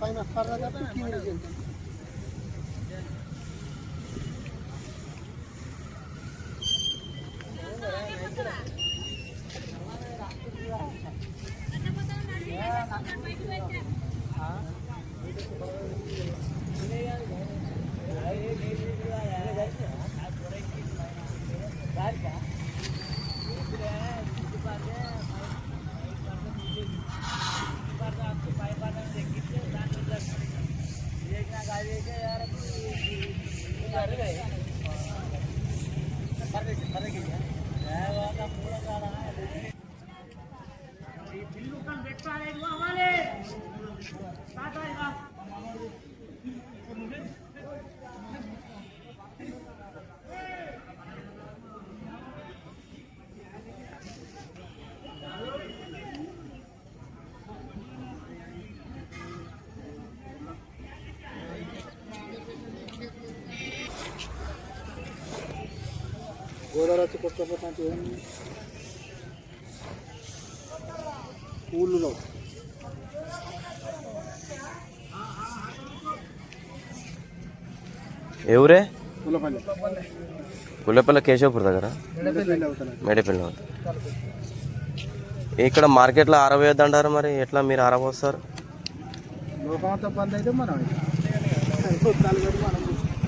పైన కర్ర కట్టి కింద பரவாயில்ல గోదావరి కొట్టుకోపోతా అంటే ఏమి ఎవరే పుల్లపల్లి గుల్లపల్లి కేశవపూర్ దగ్గర? మేడపల్లి ఇక్కడ మార్కెట్లో ఆరవేయద్దు అంటారు మరి? ఎట్లా మీరు ఆరబోస్తారు?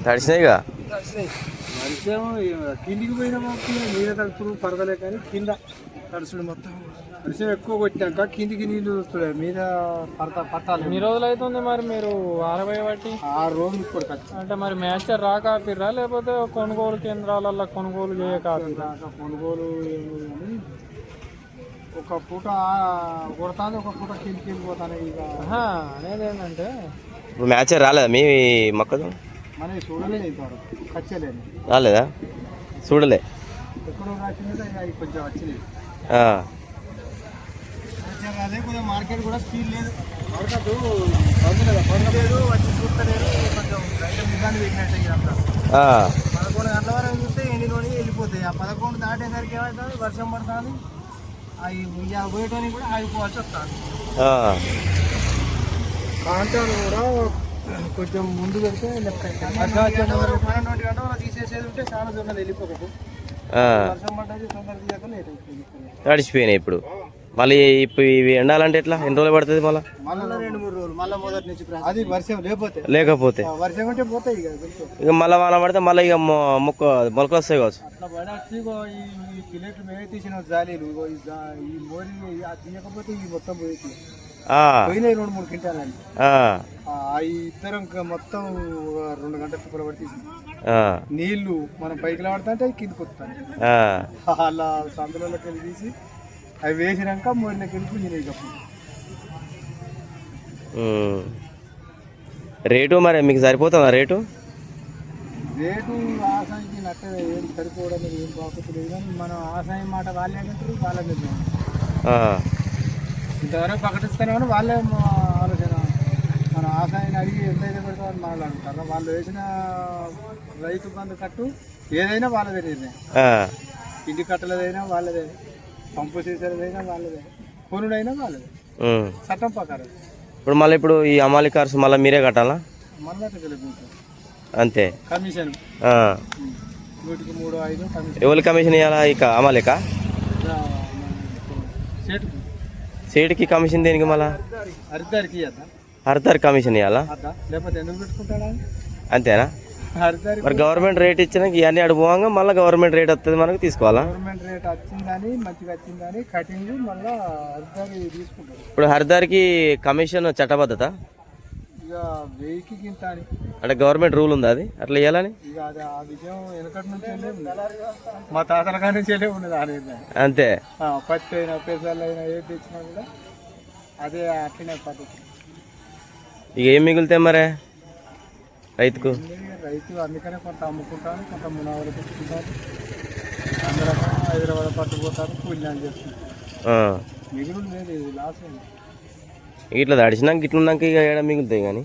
తడిసినాయిగా? మనిషేమో కిందికి పోయినా మీద తడుపుడు పరదలే కానీ కింద తడుచుడు మొత్తం. వర్షం ఎక్కువ కొట్టినాక కిందికి నీళ్ళు వస్తున్నాయి మీద పడత పట్టాలి. ఎన్ని రోజులు అవుతుంది మరి మీరు అరవై బట్టి ఆరు రోజులు ఇప్పుడు ఖచ్చితంగా అంటే మరి మ్యాచ్ రాక ఆపిర్రా లేకపోతే కొనుగోలు కేంద్రాలలో కొనుగోలు చేయక కొనుగోలు ఒక పూట కొడతాను ఒక పూట కిందికి వెళ్ళిపోతాను ఇక. అనేది ఏంటంటే? ఇప్పుడు మ్యాచే రాలేదా మీ మొక్కదు మన చూడలేదు ఇంతవరకు. రాలేదా? చూడలే. అవి కొంచెం కొంచెం మార్కెట్ కూడా స్పీడ్ లేదు కదా వచ్చి చూస్తలేదు కొంచెం పదకొండు గంటల వరకు చూస్తే ఎండిలోని వెళ్ళిపోతాయి ఆ. పదకొండు దాటేసరికి ఏమవుతుంది వర్షం పడుతుంది అవి పోయేటోని కూడా ఆగిపోవాల్సి వస్తుంది ప్రాంతాలు కూడా కొంచెం ముందు పెడితే లెఫ్ట్ తీసేసేది ఉంటే చాలా దూరం వెళ్ళిపోకపో. తడిసిపోయినాయి ఇప్పుడు. మళ్ళీ ఇప్పుడు ఇవి ఎండాలంటే ఎట్లా? ఎన్ని రోజులు పడుతుంది మళ్ళీ? మళ్ళీ రెండు మూడు రోజులు మళ్ళీ మొదటి నుంచి అది వర్షం లేకపోతే. లేకపోతే. ఆ వర్షం ఉంటే పోతాయి ఇక మళ్ళీ వాన పడితే మళ్ళీ ఇక మొక్క మొలకలు వస్తాయి కావచ్చు. రెండు మూడు ఇద్దరం మొత్తం రెండు గంటల తిప్పలు పడి. నీళ్ళు మనం పైకి లాడుతుంటే అవి కిందికి వస్తాయి. అలా సందులలోకి వెళ్ళి తీసి అవి వేసినాక మోరిలోకి వెళ్ళి పుంజినాయి. రేటు మరి మీకు సరిపోతుందా రేటు రేటు ఆసాయికి నట్ట ఏం సరిపోవడం ఏం బాగుంటుంది లేదు కానీ మనం ఆసాయం మాట వాళ్ళే వాళ్ళ. ఇంతవరకు ప్రకటిస్తేనే వాళ్ళే ఆలోచన మన ఆసాయాన్ని అడిగి ఎంతైతే పెడతామని మనల్ని అంటారు. వాళ్ళు వేసిన రైతు బంధు కట్టు ఏదైనా వాళ్ళదే. ఇంటి కట్టలదైనా వాళ్ళదే. పంపు సీసాలదైనా వాళ్ళదే. కొనుడైనా వాళ్ళదే. చట్టం ప్రకారం. ఇప్పుడు మళ్ళీ ఇప్పుడు ఈ అమాలి కార్స్ మళ్ళీ మీరే కట్టాలా? అంతే. కమిషన్. నూటికి మూడు ఐదు కమిషన్. ఎవరి కమిషన్ ఇవ్వాలా ఇక అమాలిక సేటు సీటుకి. కమిషన్ దేనికి మళ్ళా? హరిదారికి ఇద్దా హర్దార్ కమిషన్ ఇవ్వాలా? అంతేనా? హరిదారి మరి గవర్నమెంట్ రేట్ ఇచ్చినాక ఇవన్నీ అడిపోగా మళ్ళీ గవర్నమెంట్ రేట్ వస్తుంది మనకు తీసుకోవాలా? గవర్నమెంట్ రేట్ వచ్చిందని మంచిగా వచ్చిందని కటింగ్ మళ్ళా హరిదారి తీసుకుంటారు ఇప్పుడు హర్దార్కి కమిషన్ చట్టబద్ధత? అంటే గవర్నమెంట్ రూల్ ఉందా అది? అట్లా ఇవ్వాలని. మా తాతల ఉన్నది నిర్ణయం అంతే. పత్తి అయినా పెసలు అయినా ఏది తెచ్చినా కూడా అదే అట్లనే పద్ధతి. ఇక ఏం మిగులుతాయి మరి? రైతుకు? రైతు అందుకనే కొంత అమ్ముకుంటారు కొంత అందరూ హైదరాబాద్ పట్టుకుపోతారు కూలినాలు. మిగులు లేదు ఇది లాస్ ఇట్లా తడిచినాక ఇట్లున్నాక ఇక ఏడ మిగులుతాయి కానీ?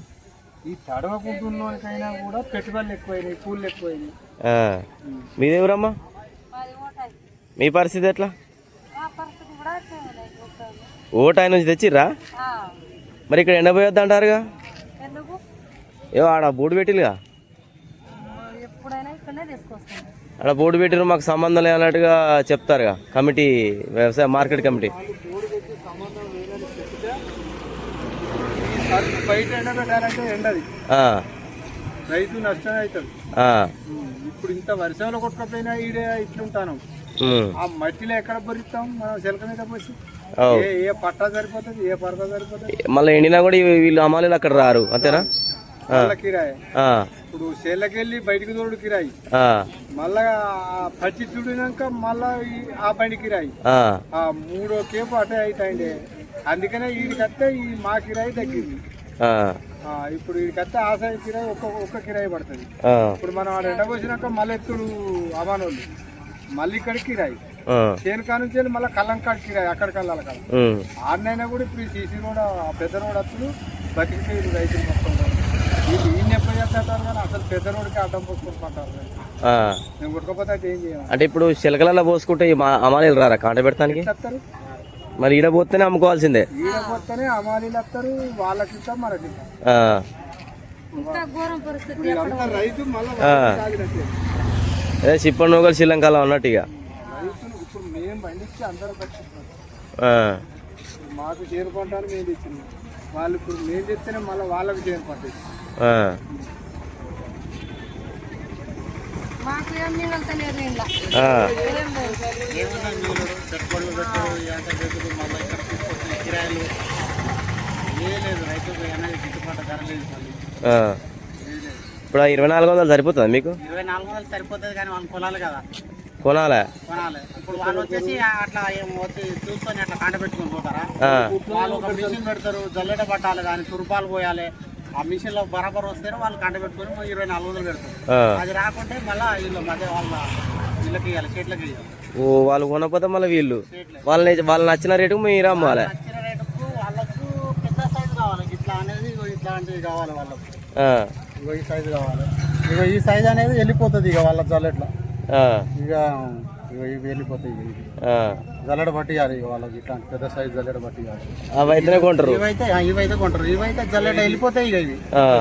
ఈ తడవకుంటున్నకైనా కూడా పెట్టుబడులు ఎక్కువైనాయి కూలీలు ఎక్కువైనాయి. ఆ. మీదేవరమ్మా మీ పరిస్థితి ఎట్లా? ఓటు ఆయన నుంచి తెచ్చిర్రా? మరి ఇక్కడ ఎండపోయొద్దు అంటారుగా? ఏవో ఆడ బోర్డు పెట్టిలుగా ఆడ బోర్డు పెట్టిన మాకు సంబంధం లేనట్టుగా చెప్తారుగా. కమిటీ వ్యవసాయ మార్కెట్ కమిటీ. రైతు నష్టం అవుతుంది. ఆ, ఇప్పుడు ఇంత వర్షంలో కొట్టుకపోయినా ఈడే ఇట్లుంటాను. ఆ మట్టిలో ఎక్కడ బొరిస్తాం? మనం చిలక మీద పోసి. ఓ. ఏ ఏ పట్టా సరిపోతుంది ఏ పరద సరిపోతుంది? మళ్ళీ ఎండినా కూడా వీళ్ళు అమ్మాలీలు అక్కడ రారు అంతేనా? కిరాయి. ఇప్పుడు చేళ్ళకెళ్ళి బయటికి తోడు కిరాయి. మళ్ళా పచ్చి చూడినాక మళ్ళా ఆ బండి కిరాయి. మూడో కేపు అటే అవుతాయండి అందుకనే వీడికి వస్తే ఈ మా కిరాయి తగ్గింది. ఇప్పుడు వీడికి వస్తే ఆ సైడ్ కిరాయి ఒక్క ఒక్క కిరాయి పడుతుంది. ఇప్పుడు మనం ఆడ ఎండబోసినాక మళ్ళీ ఎత్తుడు అమానోళ్ళు మళ్ళీ ఇక్కడ కిరాయి. ఆ, చేను కాడ నుంచి మళ్ళీ కళ్ళంకాడ కిరాయి అక్కడికి వెళ్ళాలి కదా. ఆడినైనా కూడా ఇప్పుడు ఈ సీసీ రోడ్ ఆ పెద్ద రోడ్ అప్పుడు బతికిపోయి రైతులు మొత్తం వీళ్ళు ఈ నెప్ప చేస్తారు కానీ అసలు పెద్ద రోడ్కి అడ్డం పోసుకుంటుంటారు కొట్టుకోపోతే అయితే ఏం చేయాలి? అంటే ఇప్పుడు చిలకలలో పోసుకుంటే అమ్మాలీలు రారా? కాంట పెడతానికి? వస్తారు మరి ఈడ పోతేనే అమ్ముకోవాల్సిందే. ఈడ పోతేనే అమాలీలు వస్తారు వాళ్ళకి ఇస్తాం మనకి రైతు మళ్ళీ అదే చిప్పటి నూకలు శ్రీలంకలో అన్నట్టు ఇక. రైతులు ఇప్పుడు మేము పండించి అందరూ పట్టిస్తాం ఆ, మాకు చేరు పంటలు మేము తెచ్చినాం. వాళ్ళు ఇప్పుడు మేము మళ్ళీ వాళ్ళకి చేరు పంట ఆ, మాకు ఏం మిగలుతలేదు ఇంట్లో. ఆ, ఏం లేదు. ఏమన్నా మీరు పెట్టుబడులు పెట్టారు ఎంత పెట్టుడు మళ్ళీ ఇక్కడ తీసుకొచ్చిన కిరాయిలు ఏ లేదు గిట్టుబాటు ధర లేదు ఇప్పుడు ఇరవై నాలుగు వందలు సరిపోతుందా మీకు? ఇరవై నాలుగు వందలు సరిపోతుంది కానీ వాళ్ళు కొనాలి కదా. కొనాలే? కొనాలి. ఇప్పుడు వాళ్ళు వచ్చేసి అట్లా ఏం వచ్చి చూసుకొని అట్లా కాంట పెట్టుకొని పోతారా? వాళ్ళు ఒక మిషన్ పెడతారు జల్లెడ పట్టాలి కానీ తురుపాలు పోయాలి. ఆ మిషన్లో బరాబర్ వస్తేనే వాళ్ళు కాంట పెట్టుకొని ఇరవై నాలుగు వందలు పెడతారు. అది రాకుంటే మళ్ళీ వీళ్ళు మధ్య వాళ్ళ వీళ్ళకి ఇవ్వాలి చెట్లకి ఇవ్వాలి ఓ వాళ్ళు కొనకపోతే మళ్ళీ వీళ్ళు. వాళ్ళని వాళ్ళని నచ్చిన రేటుకు మీరు అమ్మాలి. నచ్చిన రేటుకు వాళ్ళకు పెద్ద సైజు కావాలి. ఇట్లా అనేది ఇట్లాంటివి కావాలి వాళ్ళకు. ఇగో ఈ సైజు కావాలి. ఇగో ఈ సైజు అనేది వెళ్ళిపోతుంది ఇక వాళ్ళ జల్లెట్ల. ఆ, ఇక ఇగో ఇవి వెళ్ళిపోతాయి ఇక ఇవి. ఆ. జల్లెడ పట్టియాలి ఇక వాళ్ళకి ఇట్లాంటి పెద్ద సైజు జల్లెడ పట్టియాలి. కొంటారు. ఇవైతే ఇవైతే కొంటారు. ఇవైతే జల్లెడ వెళ్ళిపోతాయి ఇక ఇవి.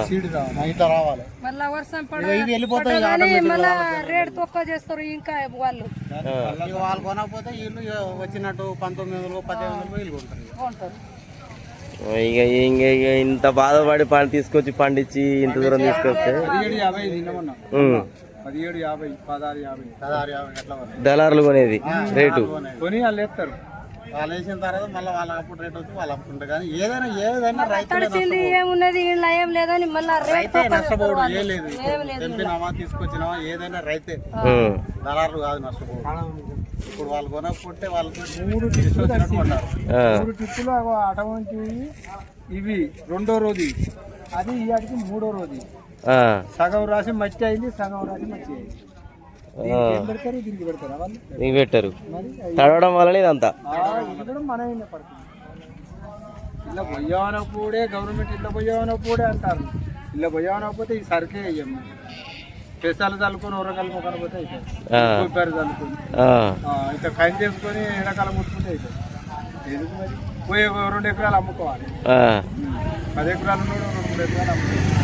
సీడ్ కావాలి ఇట్లా రావాలి. మళ్ళా వర్షం పడ ఇగో ఇవి వెళ్ళిపోతాయి ఇక పడగానే మళ్ళా రేట్ తక్కువ చేస్తారు ఇంకా వాళ్ళు. వాళ్ళు కొనకపోతే వీళ్ళు వచ్చినట్టు పంతొమ్మిది వందలు పద్దెనిమిది వందలు వీళ్ళు కొంటారు. ఇక. ఇక ఇంక ఇంత బాధపడి పంట తీసుకొచ్చి పండించి ఇంత దూరం తీసుకొస్తే? దళారులు కొనేది రేటు. కొని వాళ్ళు ఎత్తారు వాళ్ళు వేసిన తర్వాత మళ్ళీ అప్పుడు రేట్ వచ్చి వాళ్ళు కానీ ఏదైనా ఏదైనా ఏమున్నది? ఏం లేదని మళ్ళా రైతే నష్టపోడు. ఏ లేదు. తెంపినామా తీసుకొచ్చినామా ఏదైనా రైతే. దళారులు కాదు నష్టపోడు ఇప్పుడు వాళ్ళు కొనకపోతే వాళ్ళకి మూడు తీసుకొచ్చినట్టు ఉంటారు ఆ, మూడు టిప్పులు అటువంటి ఇవి రెండో రోజు. అది ఇవాటికి మూడో రోజు. సగం రాసి మట్టి అయింది సగం రాసి మట్టి అయింది. నీకు పెట్టారు. తడవడం వల్లనే ఇదంతా. ఇలా పోయావనప్పుడే గవర్నమెంట్ ఇట్లా పోయావనప్పుడే అంటారు. ఇలా పోయావనకపోతే ఈ సరికే అయ్యాం పెసాలు చల్లుకొని పోతే అవుతుంది కూపారు చల్లుకొని. చేసుకొని ఎండాకాలం ముట్టుకుంటే అవుతుంది ఎందుకు మరి? పోయి రెండు ఎకరాలు అమ్ముకోవాలి. పది ఎకరాలు రెండు మూడు ఎకరాలు అమ్ముకోవాలి.